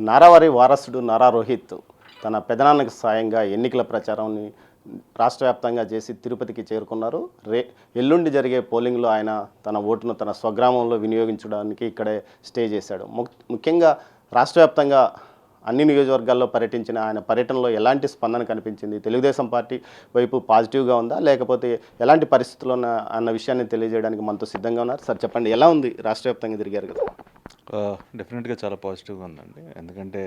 నారావారి వారసుడు నారా రోహిత్ తన పెదనాన్నకి సాయంగా ఎన్నికల ప్రచారాన్ని రాష్ట్ర వ్యాప్తంగా చేసి తిరుపతికి చేరుకున్నారు. రే ఎల్లుండి జరిగే పోలింగ్లో ఆయన తన ఓటును తన స్వగ్రామంలో వినియోగించడానికి ఇక్కడే స్టే చేశాడు. ము- ముఖ్యంగా రాష్ట్ర వ్యాప్తంగా అన్ని నియోజకవర్గాల్లో పర్యటించిన ఆయన పర్యటనలో ఎలాంటి స్పందన కనిపించింది? తెలుగుదేశం పార్టీ వైపు పాజిటివ్గా ఉందా? లేకపోతే ఎలాంటి పరిస్థితుల్లో ఉన్న అన్న విషయాన్ని తెలియజేయడానికి మనతో సిద్ధంగా ఉన్నారు? సార్ చెప్పండి. ఎలా ఉంది? రాష్ట్ర వ్యాప్తంగా తిరిగారు కదా. డెఫినెట్గా చాలా పాజిటివ్గా ఉందండి. ఎందుకంటే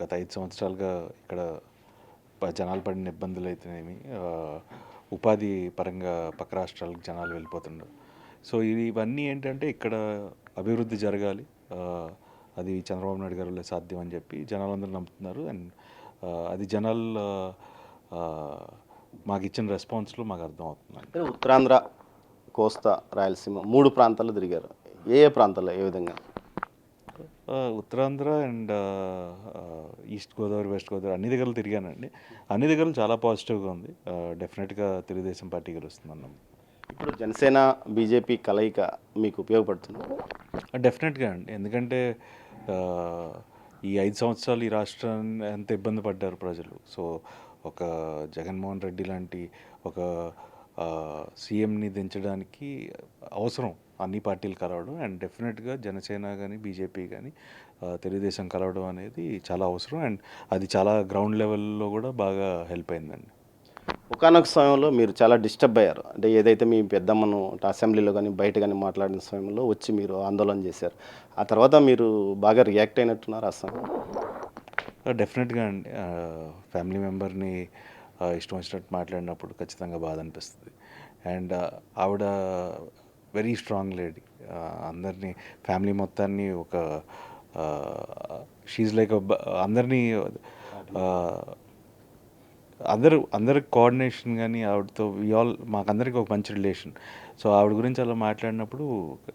గత ఐదు సంవత్సరాలుగా ఇక్కడ జనాలు పడిన ఇబ్బందులు అయితేనేమి ఉపాధి పరంగా పక్క రాష్ట్రాలకు జనాలు వెళ్ళిపోతుండ్రు. సో ఇవన్నీ ఏంటంటే ఇక్కడ అభివృద్ధి జరగాలి. అది చంద్రబాబు నాయుడు గారు సాధ్యం అని చెప్పి జనాలందరూ నమ్ముతున్నారు. అండ్ అది జనాలు మాకు ఇచ్చిన రెస్పాన్స్లో మాకు అర్థం అవుతుంది ఉత్తరాంధ్ర కోస్తా రాయలసీమ మూడు ప్రాంతాలు తిరిగారు. ఏ ఏ ప్రాంతాల్లో ఏ విధంగా? Uttarandhra and east Godavari west Godavari అన్ని దగ్గరలు తిరిగానండి. అన్ని దగ్గరలు చాలా పాజిటివ్గా ఉంది. డెఫినెట్గా తెలుగుదేశం పార్టీ గెలుస్తుంది అన్నాం ఇప్పుడు జనసేన బీజేపీ కలయిక మీకు ఉపయోగపడుతుంది? డెఫినెట్గా అండి. ఎందుకంటే ఈ ఐదు సంవత్సరాలు ఈ రాష్ట్రాన్ని ఎంత ఇబ్బంది పడ్డారు ప్రజలు. సో ఒక జగన్మోహన్ రెడ్డి లాంటి ఒక సీఎంని దించడానికి అవసరం. అన్ని పార్టీలు కలవడం అండ్ డెఫినెట్గా జనసేన కానీ బీజేపీ కానీ తెలుగుదేశం కలవడం అనేది చాలా అవసరం అండ్ అది చాలా గ్రౌండ్ లెవెల్లో కూడా బాగా హెల్ప్ అయిందండి. ఒకనొక సమయంలో మీరు చాలా డిస్టర్బ్ అయ్యారు. అంటే ఏదైతే మీ పెద్దమ్మను అసెంబ్లీలో కానీ బయట కానీ మాట్లాడిన సమయంలో వచ్చి మీరు ఆందోళన చేశారు. ఆ తర్వాత మీరు బాగా రియాక్ట్ అయినట్టున్నారు ఆ సమయం డెఫినెట్గా అండి. ఫ్యామిలీ మెంబర్ని ఇష్టం వచ్చినట్టు మాట్లాడినప్పుడు ఖచ్చితంగా బాధ అనిపిస్తుంది. అండ్ ఆవిడ వెరీ స్ట్రాంగ్ లేడీ. అందరినీ ఫ్యామిలీ మొత్తాన్ని ఒక షీజ్ లైక్ అందరినీ అందరు అందరూ అందరి కోఆర్డినేషన్ కానీ ఆవిడతో వి ఆల్ మాకందరికి ఒక మంచి రిలేషన్. సో ఆవిడ గురించి అలా మాట్లాడినప్పుడు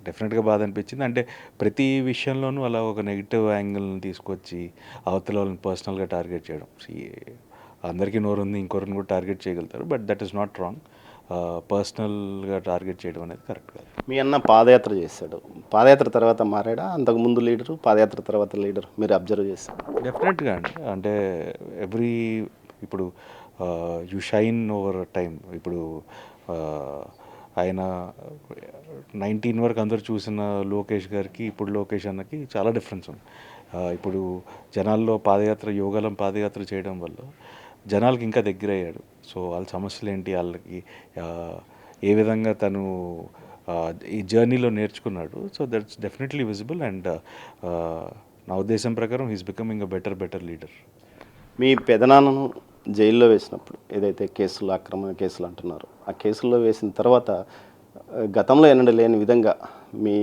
డెఫినెట్గా బాధ అనిపించింది. అంటే ప్రతి విషయంలోనూ అలా ఒక నెగిటివ్ యాంగిల్ని తీసుకొచ్చి అవతల వాళ్ళని పర్సనల్గా టార్గెట్ చేయడం. అందరికీ నోరు ఉంది ఇంకొకరిని కూడా టార్గెట్ చేయగలుగుతారు. But that is not wrong. పర్సనల్గా టార్గెట్ చేయడం అనేది కరెక్ట్ కాదు. మీ అన్న పాదయాత్ర చేశాడు. పాదయాత్ర తర్వాత మారాడా? అంతకు ముందు లీడరు పాదయాత్ర తర్వాత లీడర్ మీరు అబ్జర్వ్ చేశారు? డెఫినెట్గా అండి. అంటే ఎవ్రీ ఇప్పుడు యు షైన్ ఓవర్ టైం ఇప్పుడు ఆయన నైన్టీన్ వరకు అందరు చూసిన లోకేష్ గారికి ఇప్పుడు లోకేష్ అన్నకి చాలా డిఫరెన్స్ ఉంది. ఇప్పుడు జనాల్లో పాదయాత్ర యోగాలం పాదయాత్ర చేయడం వల్ల జనాలకి ఇంకా దగ్గర అయ్యాడు సో వాళ్ళ సమస్యలు ఏంటి? వాళ్ళకి ఏ విధంగా తను ఈ జర్నీలో నేర్చుకున్నాడు. So that's definitely visible and నా ఉద్దేశం ప్రకారం he's becoming a better better leader. మీ పెదనాన్నను జైల్లో వేసినప్పుడు ఏదైతే కేసులు అక్రమ కేసులు అంటున్నారు ఆ కేసుల్లో వేసిన తర్వాత గతంలో ఎన్నడూ లేని విధంగా మీ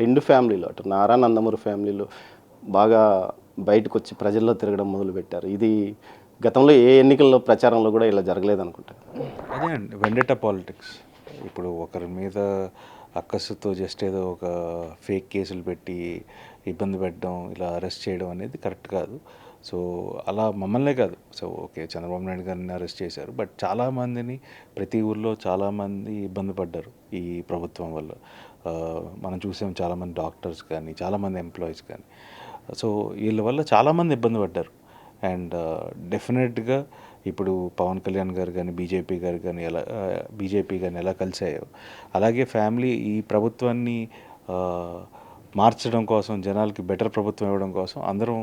రెండు ఫ్యామిలీలు అటు నారా నందమూరి ఫ్యామిలీలు బాగా బయటకు వచ్చి ప్రజల్లో తిరగడం మొదలుపెట్టారు. ఇది గతంలో ఏ ఎన్నికల్లో ప్రచారంలో కూడా ఇలా జరగలేదు అనుకుంటా అదే అండి వెండట పాలిటిక్స్. ఇప్పుడు ఒకరి మీద అక్కసుతో జస్ట్ ఏదో ఒక ఫేక్ కేసులు పెట్టి ఇబ్బంది పెట్టడం ఇలా అరెస్ట్ చేయడం అనేది కరెక్ట్ కాదు. సో అలా మమ్మల్నే కాదు. సో ఓకే చంద్రబాబు నాయుడు గారిని అరెస్ట్ చేశారు. బట్ చాలామందిని ప్రతి ఊర్లో చాలామంది ఇబ్బంది పడ్డారు ఈ ప్రభుత్వం వల్ల. మనం చూసాం చాలామంది డాక్టర్స్ కానీ చాలామంది ఎంప్లాయీస్ కానీ. సో వీళ్ళ వల్ల చాలామంది ఇబ్బంది పడ్డారు. అండ్ డెఫినెట్గా ఇప్పుడు పవన్ కళ్యాణ్ గారు కానీ బీజేపీ గారు కానీ ఎలా బీజేపీ కానీ ఎలా కలిసాయో అలాగే ఫ్యామిలీ ఈ ప్రభుత్వాన్ని మార్చడం కోసం జనాలకి బెటర్ ప్రభుత్వం ఇవ్వడం కోసం అందరం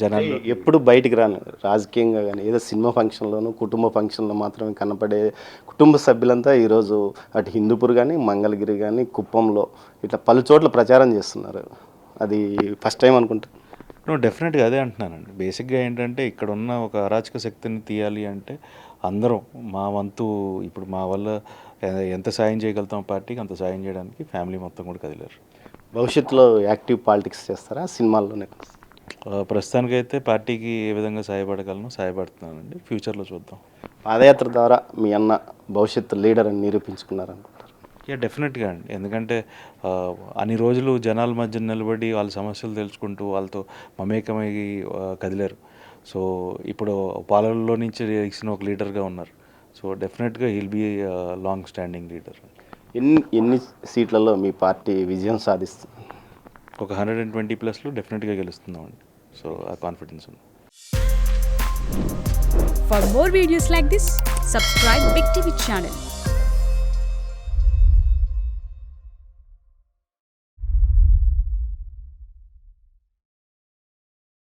జనాలు ఎప్పుడు బయటికి రాను. రాజకీయంగా కానీ ఏదో సినిమా ఫంక్షన్లోనూ కుటుంబ ఫంక్షన్లో మాత్రమే కనపడే కుటుంబ సభ్యులంతా ఈరోజు అటు హిందూపూర్ కానీ మంగళగిరి కానీ కుప్పంలో ఇట్లా పలు చోట్ల ప్రచారం చేస్తున్నారు. అది ఫస్ట్ టైం అనుకుంటా. నో డెఫినెట్గా అదే అంటున్నానండి. బేసిక్గా ఏంటంటే ఇక్కడ ఉన్న ఒక అరాచక శక్తిని తీయాలి అంటే అందరం మా వంతు ఇప్పుడు మా వల్ల ఎంత సాయం చేయగలుగుతాం పార్టీకి అంత సాయం చేయడానికి ఫ్యామిలీ మొత్తం కూడా కదిలేరు. భవిష్యత్తులో యాక్టివ్ పాలిటిక్స్ చేస్తారా? సినిమాల్లోనే ప్రస్తుతానికైతే పార్టీకి ఏ విధంగా సహాయపడగలను సహాయపడుతున్నానండి ఫ్యూచర్లో చూద్దాం. పాదయాత్ర ద్వారా మీ అన్న భవిష్యత్తు లీడర్ అని నిరూపించుకున్నారు అనుకుంటారు యా డెఫినెట్గా అండి ఎందుకంటే అన్ని రోజులు జనాల మధ్య నిలబడి వాళ్ళ సమస్యలు తెలుసుకుంటూ వాళ్ళతో మమేకమై కదిలారు. సో ఇప్పుడు పాలనలో నుంచి ఇచ్చిన ఒక లీడర్గా ఉన్నారు. సో డెఫినెట్గా he'll be long standing leader ఎన్ని ఎన్ని సీట్లలో మీ పార్టీ విజయం సాధిస్తుంది? ఒక హండ్రెడ్ అండ్ ట్వంటీ ప్లస్లో డెఫినెట్గా గెలుస్తున్నామండి సో ఆ కాన్ఫిడెన్స్ ఉంది. For more videos like this, subscribe Big TV channel.